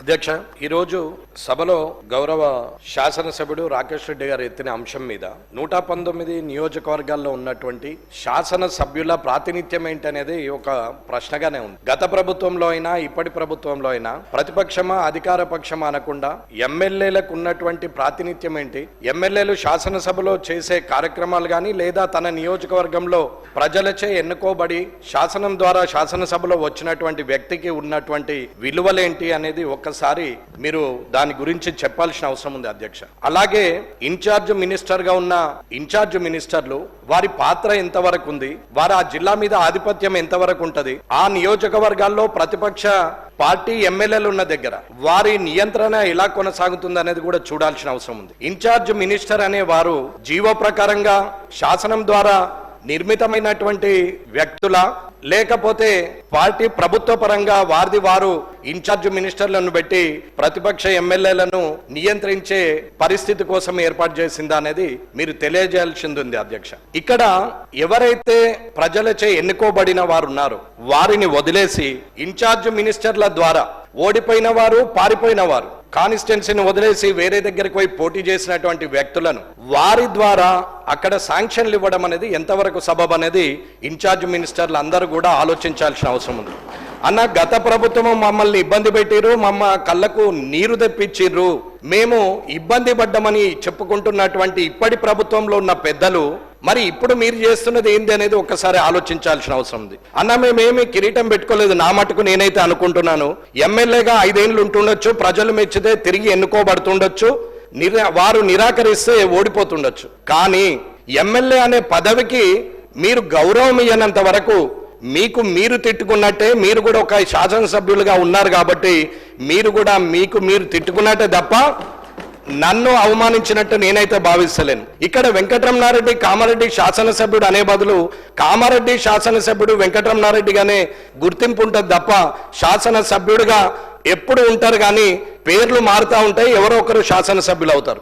అధ్యక్ష ఈరోజు సభలో గౌరవ శాసనసభ్యుడు రాకేష్ రెడ్డి గారు ఎత్తిన అంశం మీద నూట పంతొమ్మిది నియోజకవర్గాల్లో ఉన్నటువంటి శాసన సభ్యుల ప్రాతినిధ్యం ఏంటనేది ఒక ప్రశ్నగానే ఉంది. గత ప్రభుత్వంలో అయినా ఇప్పటి ప్రభుత్వంలో అయినా ప్రతిపక్షమా అధికార పక్షమా అనకుండా ఎమ్మెల్యేలకు ఉన్నటువంటి ప్రాతినిధ్యం ఏంటి? ఎమ్మెల్యేలు శాసనసభలో చేసే కార్యక్రమాలు కానీ లేదా తన నియోజకవర్గంలో ప్రజలచే ఎన్నుకోబడి శాసనం ద్వారా శాసనసభలో వచ్చినటువంటి వ్యక్తికి ఉన్నటువంటి విలువలేంటి అనేది ఒక ఒక్కసారి మీరు దాని గురించి చెప్పాల్సిన అవసరం ఉంది అధ్యక్ష. అలాగే ఇన్ఛార్జ్ మినిస్టర్గా ఉన్న ఇన్ఛార్జ్ మినిస్టర్లు వారి పాత్ర ఎంతవరకు ఉంది వారు ఆ జిల్లా మీద ఆధిపత్యం ఎంతవరకు ఉంటది ఆ నియోజకవర్గాల్లో ప్రతిపక్ష పార్టీ ఎమ్మెల్యేలు ఉన్న దగ్గర వారి నియంత్రణ ఎలా కొనసాగుతుంది అనేది కూడా చూడాల్సిన అవసరం ఉంది. ఇన్ఛార్జ్ మినిస్టర్ అనే వారు జీవో ప్రకారంగా శాసనం ద్వారా నిర్మితమైనటువంటి వ్యక్తుల లేకపోతే పార్టీ ప్రభుత్వ పరంగా వారిది వారు ఇన్ఛార్జ్ మినిస్టర్లను పెట్టి ప్రతిపక్ష ఎమ్మెల్యేలను నియంత్రించే పరిస్థితి కోసం ఏర్పాటు చేసిందా అనేది మీరు తెలియజేయాల్సింది ఉంది అధ్యక్ష. ఇక్కడ ఎవరైతే ప్రజలచే ఎన్నుకోబడిన వారు ఉన్నారో వారిని వదిలేసి ఇన్ఛార్జ్ మినిస్టర్ల ద్వారా ఓడిపోయిన వారు పారిపోయిన వారు కాన్స్టిట్యున్సీని వదిలేసి వేరే దగ్గరికి పోయి పోటీ చేసినటువంటి వ్యక్తులను వారి ద్వారా అక్కడ శాంక్షన్లు ఇవ్వడం అనేది ఎంతవరకు సబబ్ అనేది ఇన్ఛార్జ్ మినిస్టర్లు అందరూ కూడా ఆలోచించాల్సిన అవసరం ఉంది. అన్న గత ప్రభుత్వం మమ్మల్ని ఇబ్బంది పెట్టిరు మమ్మ కళ్ళకు నీరు తెప్పించిర్రు. మేము ఇబ్బంది పడ్డమని చెప్పుకుంటున్నటువంటి ఇప్పటి ప్రభుత్వంలో ఉన్న పెద్దలు మరి ఇప్పుడు మీరు చేస్తున్నది ఏంది అనేది ఒక్కసారి ఆలోచించాల్సిన అవసరం ఉంది. అన్న మేమేమి కిరీటం పెట్టుకోలేదు. నా మటుకు నేనైతే అనుకుంటున్నాను. ఎమ్మెల్యేగా ఐదేళ్ళు ఉంటుండొచ్చు. ప్రజలు మెచ్చితే తిరిగి ఎన్నుకోబడుతుండొచ్చు. నిరా వారు నిరాకరిస్తే ఓడిపోతుండొచ్చు. కానీ ఎమ్మెల్యే అనే పదవికి మీరు గౌరవం ఇయ్యనంత వరకు మీకు మీరు తిట్టుకున్నట్టే మీరు కూడా ఒక శాసనసభ్యులుగా ఉన్నారు కాబట్టి మీరు కూడా మీకు మీరు తిట్టుకున్నట్టే తప్ప నన్ను అవమానించినట్టు నేనైతే భావిస్తలేను. ఇక్కడ వెంకటరమణారెడ్డి కామారెడ్డి శాసనసభ్యుడు అనే బదులు కామారెడ్డి శాసనసభ్యుడు వెంకటరమణారెడ్డిగానే గుర్తింపు ఉంటుంది తప్ప శాసనసభ్యుడిగా ఎప్పుడు ఉంటారు కానీ పేర్లు మారుతూ ఉంటాయి ఎవరో ఒకరు శాసనసభ్యులు అవుతారు.